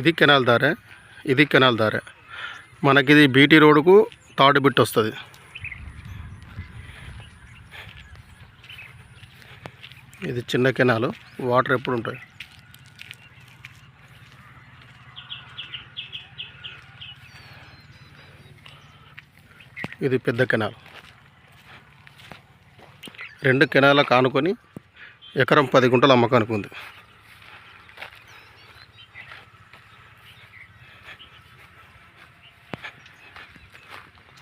ఇది కెనాల్ దారే ఇది కెనాల్ దారే. మనకిది బీటీ రోడ్కు తాడు బిట్ వస్తుంది. ఇది చిన్న కెనాలు వాటర్ ఎప్పుడు ఉంటాయి? ఇది పెద్ద కెనాల్. రెండు కెనాల కానుకొని ఎకరం పది గుంటలు అమ్మకానికి ఉంది.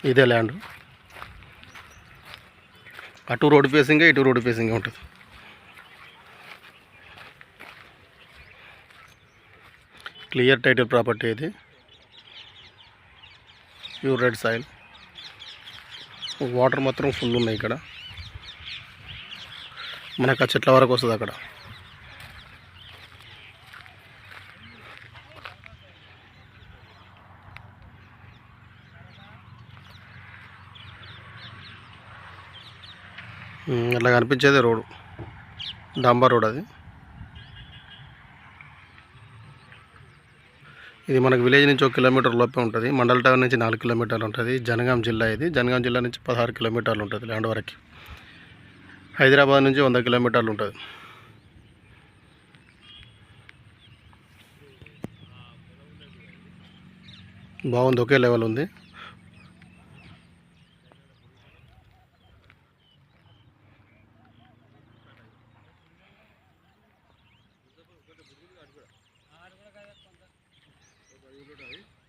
ఇదే ల్యాండ్. అటు రోడ్ ఫేసింగే ఇటు రోడ్ ఫేసింగే ఉంటుంది. క్లియర్ టైటిల్ ప్రాపర్టీ ఇది. Pure red soil. వాటర్ మాత్రం ఫుల్ ఉన్నాయి ఇక్కడ. మనకు ఆ చెట్ల వరకు వస్తుంది అక్కడ. అట్లా కనిపించేది రోడ్డు డాంబర్ రోడ్ అది. ఇది మనకు విలేజ్ నుంచి ఒక కిలోమీటర్ లోపే ఉంటుంది. మండల టౌన్ నుంచి నాలుగు కిలోమీటర్లు ఉంటుంది. జనగాం జిల్లా ఇది. జనగాం జిల్లా నుంచి పదహారు కిలోమీటర్లు ఉంటుంది ల్యాండ్ వరకు హైదరాబాద్ నుంచి వంద కిలోమీటర్లు ఉంటుంది. బాగుంది ఒకే లెవెల్ ఉంది. आहे.